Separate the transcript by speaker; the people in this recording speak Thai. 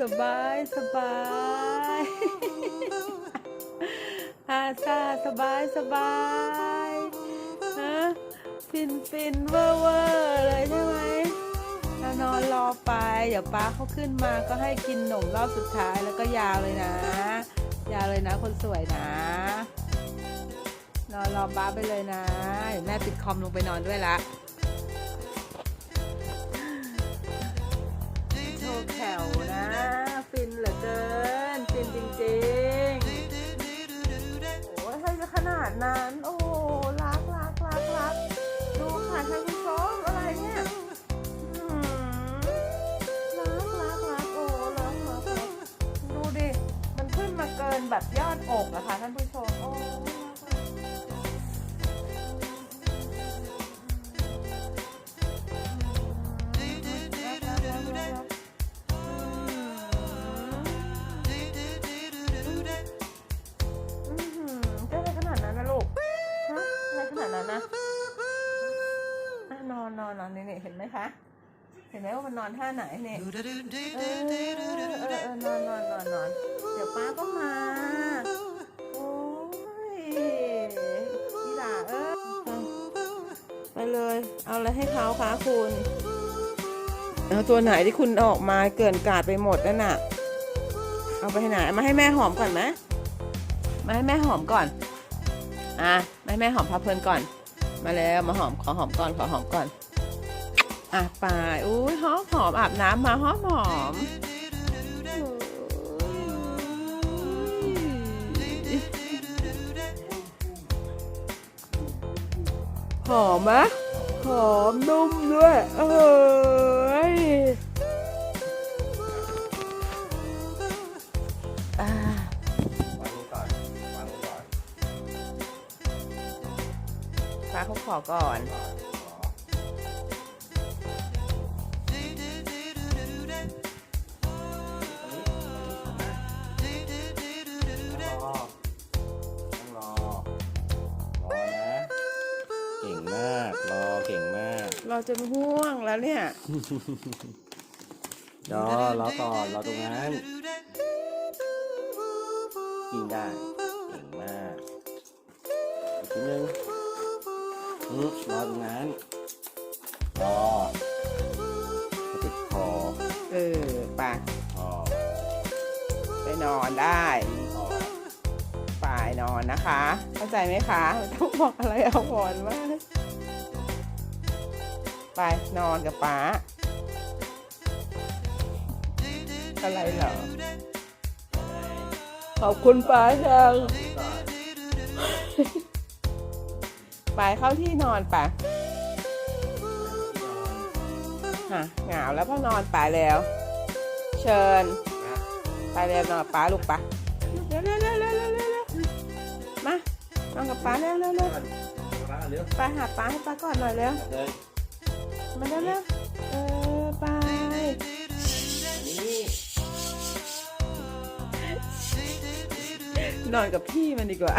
Speaker 1: สบายสบายอาซาสบายสบายฮะฟินฟินเวอร์เวอร์เลยใช่ไหมแล้วนอนรอไป เดี๋ยวป้าเขาขึ้นมาก็ให้กินหนมรอบสุดท้ายแล้วก็ยาวเลยนะ ยาวเลยนะคนสวยนะ นอนรอป้าไปเลยนะ เดี๋ยวแม่ปิดคอมลงไปนอนด้วยละ งโอ้ยให้จะขนาดนั้น โอ้รักรักรักรักดูค่ะท่านผู้ชมอะไรเนี่ยรักรักรักโอ้รักรักรักดูดิ มันขึ้นมาเกินแบบยอดอกอะค่ะท่านผู้ชม ขนาดนั้นนะอะนอนนอนนอนนี่เห็นไหมคะ เห็นไหมว่ามันนอนท่าไหนเนี่ยเออเออนอนนอนนอนนอนเดี๋ยวป้าก็มา โอ้ยพี่หลาเออไปเลย เอาอะไรให้เขาคะคุณเอาตัวไหนที่คุณออกมาเกินกาดไปหมดนั่นน่ะ เอาไปไหนมาให้แม่หอมก่อนไหมมาให้แม่หอมก่อน อะมาให้แม่หอมพาเพลินก่อน มาแล้วมาหอมขอหอมก่อนขอหอมก่อน อะไปอุ้ยหอมหอมอาบน้ำมาหอมหอมหอมไหมหอมนุ่มด้วยเอ้ เขาขอก่อน
Speaker 2: ก่อนขอต้องรอต้องรอ รอนะ เก่งมาก รอเก่งมาก
Speaker 1: เราจะห่วงแล้วเนี่ย
Speaker 2: รอ รอก่อน รอตรงนั้น กินได้ เก่งมากอีกทีนึงอืม รอตรงนั้นรอติดคอ
Speaker 1: เออไป
Speaker 2: คอ
Speaker 1: ไปนอนได้
Speaker 2: คอ
Speaker 1: ไปนอนนะคะ เข้าใจไหมคะไม่ต้องบอกอะไรเอาวอนมากไปนอนกับป๊าอะไรเหรอขอบคุณป๊าจัง
Speaker 2: ก่อน
Speaker 1: ไปเข้าที่นอนไปฮะเหงาแล้วพ่อนอนไปแล้ว เชิญ
Speaker 2: นะ
Speaker 1: ไปเร็วนอนกับป๊าลูกปะเร็วเร็วเร็วเร็วเร็วเร็วเร็วมานอนกับป๊าเร็วเร็วเร็ว
Speaker 2: มาเร็ว
Speaker 1: ไปหาป๊าให้ป๊าก่อนหน่อยเร็ว
Speaker 2: เลย
Speaker 1: มาเร็วเร็วเออไป
Speaker 2: นี่
Speaker 1: นอนกับพี่มันดีกว่า